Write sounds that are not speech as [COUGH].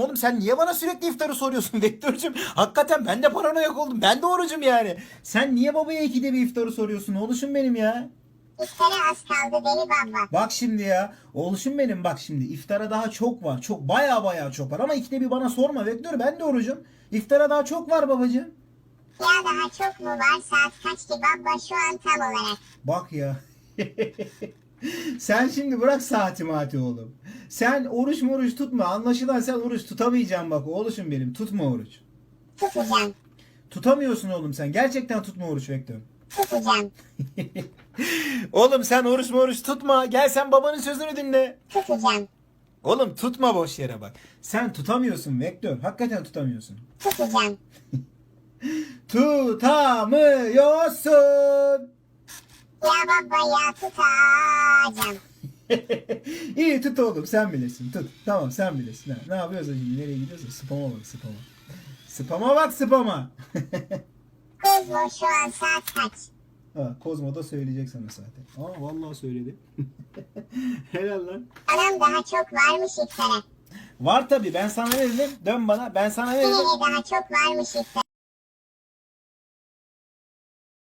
oğlum. Sen niye bana sürekli iftarı soruyorsun [LAUGHS] Vektörcüm? Hakikaten ben de paranoyak oldum. Ben de orucum yani. Sen niye babaya ikide bir iftarı soruyorsun oğluşum benim ya? İftara az kaldı deli baba. Bak şimdi ya. Oğluşum benim bak şimdi. iftara daha çok var. Çok baya baya çok var. Ama ikide bir bana sorma Vektör. Ben de orucum. İftara daha çok var babacığım. Ya daha çok mu var saat kaç ki baba şu an tam olarak. Bak ya. [LAUGHS] sen şimdi bırak saati mati oğlum. Sen oruç moruç tutma. Anlaşılan sen oruç tutamayacaksın bak oğluşum benim. Tutma oruç. Tutacağım. Tutamıyorsun oğlum sen. Gerçekten tutma oruç Vektör. Tutacağım. [LAUGHS] oğlum sen oruç moruç tutma. Gel sen babanın sözünü dinle. Tutacağım. Oğlum tutma boş yere bak. Sen tutamıyorsun Vektör. Hakikaten tutamıyorsun. Tutacağım. [LAUGHS] Tutamıyorsun. Ya baba ya tutacağım. [LAUGHS] İyi tut oğlum sen bilirsin tut. Tamam sen bilirsin. Ha, ne yapıyorsun şimdi nereye gidiyorsun? Spama bak spama. Spama bak spama. [LAUGHS] Kozmo şu an saat kaç? ha, Kozmo da söyleyecek sana zaten. Aa vallahi söyledi. [LAUGHS] Helal lan. Anam daha çok varmış iftara. Var tabi ben sana ne dedim? Dön bana ben sana ne Yine dedim? de daha çok varmış iftara.